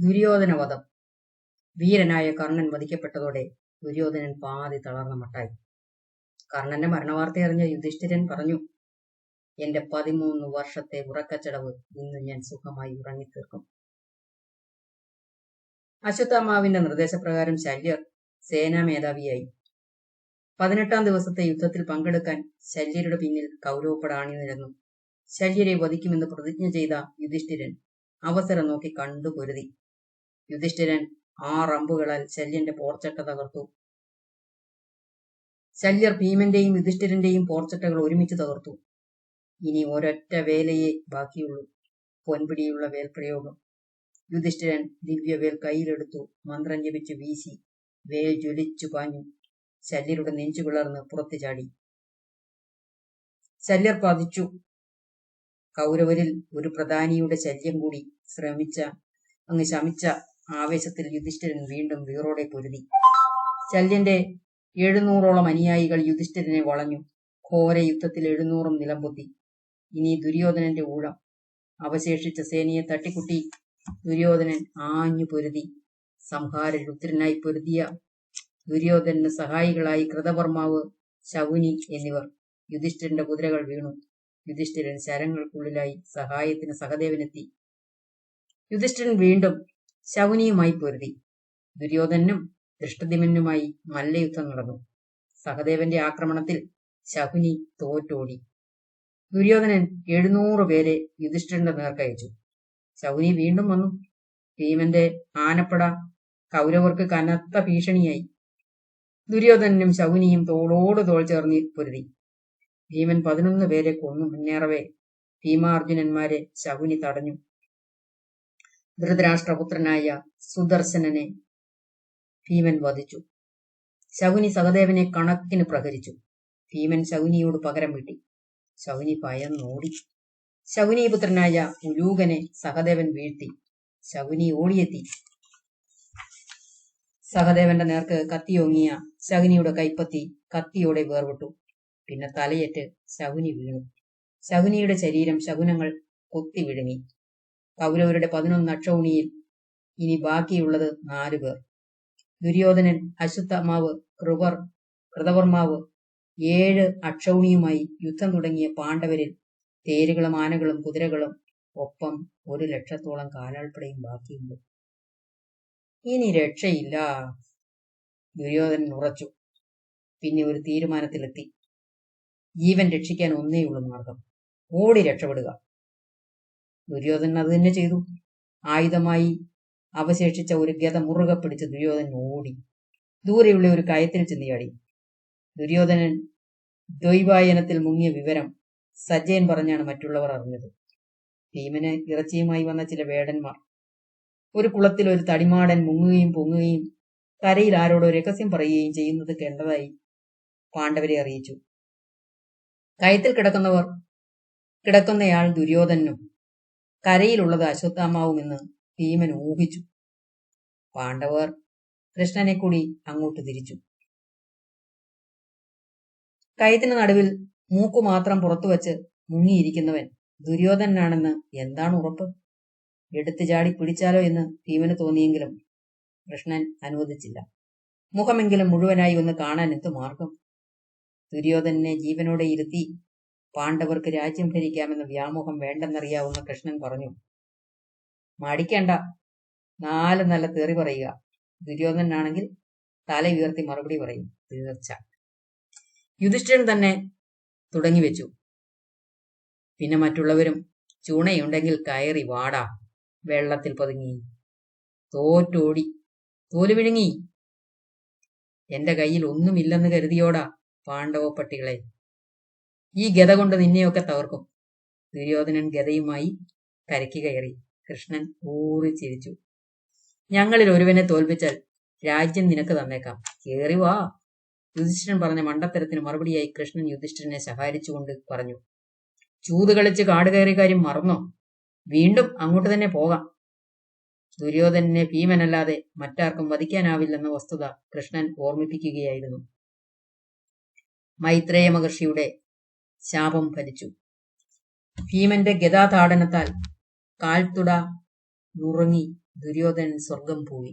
ദുര്യോധനവധം. വീരനായ കർണൻ വധിക്കപ്പെട്ടതോടെ ദുര്യോധനൻ പാതി തളർന്ന മട്ടായി. കർണന്റെ മരണവാർത്ത അറിഞ്ഞ യുധിഷ്ഠിരൻ പറഞ്ഞു എന്റെ പതിമൂന്ന് വർഷത്തെ ഉറക്കച്ചടവ് ഇന്ന് ഞാൻ സുഖമായി ഉറങ്ങിത്തീർക്കും. അശ്വത്ഥാമാവിന്റെ നിർദ്ദേശപ്രകാരം ശല്യർ സേനാ മേധാവിയായി. പതിനെട്ടാം ദിവസത്തെ യുദ്ധത്തിൽ പങ്കെടുക്കാൻ ശല്യരുടെ പിന്നിൽ കൗരവപ്പട നിരന്നു ശല്യരെ വധിക്കുമെന്ന് പ്രതിജ്ഞ ചെയ്ത യുധിഷ്ഠിരൻ അവസരം നോക്കി കണ്ടു പൊരുതി യുധിഷ്ഠിരൻ ആറമ്പുകളാൽ ശല്യന്റെ പോർച്ചട്ട തകർത്തു. ശല്യർ ഭീമന്റെയും യുധിഷ്ഠിരന്റെയും പോർച്ചട്ടകൾ ഒരുമിച്ച് തകർത്തു. ഇനി ഒരൊറ്റ വേലയെ ബാക്കിയുള്ളൂ. പൊൻപിടിയുള്ള വേൽപ്രയോഗം. യുധിഷ്ഠിരൻ ദിവ്യവേൽ കയ്യിലെടുത്തു മന്ത്രം ജപിച്ചു വീശി. വേൽ ജ്വലിച്ചു പാഞ്ഞു. ശല്യരുടെ നെഞ്ചു പിളർന്ന് പുറത്തു ചാടി. ശല്യർ പതിച്ചു. കൗരവരിൽ ഒരു പ്രധാനിയുടെ ശല്യം കൂടി ശ്രമിച്ച അങ്ങ് ശമിച്ച ആവേശത്തിൽ യുധിഷ്ഠിരൻ വീണ്ടും വീറോടെ പൊരുതി. ശല്യന്റെ എഴുന്നൂറോളം അനുയായികൾ യുധിഷ്ഠിരനെ വളഞ്ഞു. ഘോര യുദ്ധത്തിൽ എഴുന്നൂറും നിലംപൊത്തി. ഇനി ദുര്യോധനന്റെ ഊഴം. അവശേഷിച്ച സേനയെ തട്ടിക്കുട്ടി ദുര്യോധനൻ ആഞ്ഞു പൊരുതി. സംഹാര രുദ്രനായി പൊരുതിയ ദുര്യോധനന് സഹായികളായി കൃതവർമാവ് ശവുനി എന്നിവർ. യുധിഷ്ഠിരന്റെ കുതിരകൾ വീണു. യുധിഷ്ഠിരൻ ശരങ്ങൾക്കുള്ളിലായി സഹായത്തിന് സഹദേവനെത്തി. യുധിഷ്ഠിരൻ വീണ്ടും ശകുനിയുമായി പൊരുതി. ദുര്യോധനും ദൃഷ്ടദിമനുമായി മല്ലയുദ്ധം നടന്നു. സഹദേവന്റെ ആക്രമണത്തിൽ ശകുനി തോറ്റോടി. ദുര്യോധനൻ എഴുന്നൂറ് പേരെ യുധിഷ്ഠിരന്റെ നേർക്കയച്ചു ശകുനി വീണ്ടും വന്നു. ഭീമന്റെ ആനപ്പട കൗരവർക്ക് കനത്ത ഭീഷണിയായി. ദുര്യോധനനും ശകുനിയും തോളോട് തോൾ ചേർന്ന് പൊരുതി. ഭീമൻ പതിനൊന്ന് പേരെ കൊന്നു. മുന്നേറവേ ഭീമാർജുനന്മാരെ ശകുനി തടഞ്ഞു. ധൃതരാഷ്ട്രപുത്രനായ സുദർശനനെ ഭീമൻ വധിച്ചു. ശകുനി സഹദേവനെ കണക്കിന് പ്രഹരിച്ചു. ഭീമൻ ശകുനിയോട് പകരം വീട്ടി. ശകുനി ഭയന്നോടി. ശകുനിപുത്രനായ ഉലൂകനെ സഹദേവൻ വീഴ്ത്തി. ശകുനി ഓടിയെത്തി. സഹദേവന്റെ നേർക്ക് കത്തിയോങ്ങിയ ശകുനിയുടെ കൈപ്പത്തി കത്തിയോടെ വേർവിട്ടു പിന്നെ തലയേറ്റ് ശകുനി വീണു. ശകുനിയുടെ ശരീരം ശകുനങ്ങൾ കൊത്തി വിഴുങ്ങി. കൗരവരുടെ പതിനൊന്ന് അക്ഷൗണിയിൽ ഇനി ബാക്കിയുള്ളത് നാലുപേർ ദുര്യോധനൻ അശ്വത്ഥമാവ് കൃപർ കൃതവർമാവ് ഏഴ് അക്ഷൗണിയുമായി യുദ്ധം തുടങ്ങിയ പാണ്ഡവരിൽ തേരുകളും ആനകളും കുതിരകളും ഒപ്പം ഒരു ലക്ഷത്തോളം കാലാൾപ്പടയും ബാക്കിയുണ്ട്. ഇനി രക്ഷയില്ല. ദുര്യോധനൻ ഉറച്ചു. പിന്നെ ഒരു തീരുമാനത്തിലെത്തി. ജീവൻ രക്ഷിക്കാൻ ഒന്നേയുള്ളൂ മാർഗം. ഓടി രക്ഷപ്പെടുക. ദുര്യോധനൻ അത് തന്നെ ചെയ്തു. ആയുധമായി അവശേഷിച്ച ഒരു ഗത മുറുകെ പിടിച്ച് ദുര്യോധനൻ ഓടി. ദൂരെയുള്ള ഒരു കയത്തിൽ ചെന്നിയാടി ദുര്യോധനൻ ദ്വൈവായനത്തിൽ മുങ്ങിയ വിവരം സജ്ജയൻ പറഞ്ഞാണ് മറ്റുള്ളവർ അറിഞ്ഞത്. ഭീമന് ഇറച്ചിയുമായി വന്ന ചില വേടന്മാർ. ഒരു കുളത്തിൽ ഒരു തടിമാടൻ മുങ്ങുകയും പൊങ്ങുകയും കരയിൽ ആരോടോ രഹസ്യം പറയുകയും ചെയ്യുന്നത് കണ്ടതായി പാണ്ഡവരെ അറിയിച്ചു. കയത്തിൽ കിടക്കുന്നവർ കിടക്കുന്നയാൾ ദുര്യോധനും കരയിലുള്ളത് അശ്വത്ഥാമാവുമെന്ന് ഭീമൻ ഊഹിച്ചു. പാണ്ഡവർ കൃഷ്ണനെ കൂടി അങ്ങോട്ട് തിരിച്ചു. കയത്തിന് നടുവിൽ മൂക്കു മാത്രം പുറത്തു പുറത്തുവച്ച് മുങ്ങിയിരിക്കുന്നവൻ ദുര്യോധനാണെന്ന് എന്താണ് ഉറപ്പ്? എടുത്തു ചാടി പിടിച്ചാലോ എന്ന് ഭീമന് തോന്നിയെങ്കിലും കൃഷ്ണൻ അനുവദിച്ചില്ല. മുഖമെങ്കിലും മുഴുവനായി ഒന്ന് കാണാൻ എന്ത് മാർഗം? ദുര്യോധനെ ജീവനോടെ ഇരുത്തി പാണ്ഡവർക്ക് രാജ്യം ഭരിക്കാമെന്ന് വ്യാമോഹം വേണ്ടെന്നറിയാവുന്ന കൃഷ്ണൻ പറഞ്ഞു. മടിക്കണ്ട. നാല് നല്ല തെറി പറയുക. ദുര്യോധനാണെങ്കിൽ തല ഉയർത്തി മറുപടി പറയും. തീർച്ച. യുധിഷ്ഠിരൻ തന്നെ തുടങ്ങി വെച്ചു. പിന്നെ മറ്റുള്ളവരും ചൂണയുണ്ടെങ്കിൽ കയറി വാടാ. വെള്ളത്തിൽ പതുങ്ങി. തോറ്റോടി. തോൽ വിഴുങ്ങി. എന്റെ കയ്യിൽ ഒന്നുമില്ലെന്ന് കരുതിയോടാ പാണ്ഡവ പട്ടികളെ. ഈ ഗത കൊണ്ട് നിന്നെയൊക്കെ തകർക്കും. ദുര്യോധനൻ ഗതയുമായി കരയ്ക്ക് കയറി. കൃഷ്ണൻ ഊറി ചിരിച്ചു. ഞങ്ങളിൽ ഒരുവനെ തോൽപ്പിച്ചാൽ രാജ്യം നിനക്ക് തന്നേക്കാം. കേറി വാ. യുധിഷ്ഠിരൻ പറഞ്ഞ മണ്ടത്തരത്തിന് മറുപടിയായി കൃഷ്ണൻ യുധിഷ്ഠിരനെ ശകാരിച്ചുകൊണ്ട് പറഞ്ഞു. ചൂത് കളിച്ച് കാട് കയറിയ കാര്യം മറന്നോ? വീണ്ടും അങ്ങോട്ട് തന്നെ പോകാം. ദുര്യോധനെ ഭീമനല്ലാതെ മറ്റാർക്കും വധിക്കാനാവില്ലെന്ന വസ്തുത കൃഷ്ണൻ ഓർമ്മിപ്പിക്കുകയായിരുന്നു. മൈത്രേയ മഹർഷിയുടെ ശാപം ഭരിച്ചു. ഭീമന്റെ ഗതാതാടനത്താൽ കാൽത്തുട നുറുങ്ങി ദുര്യോധനൻ സ്വർഗം പോയി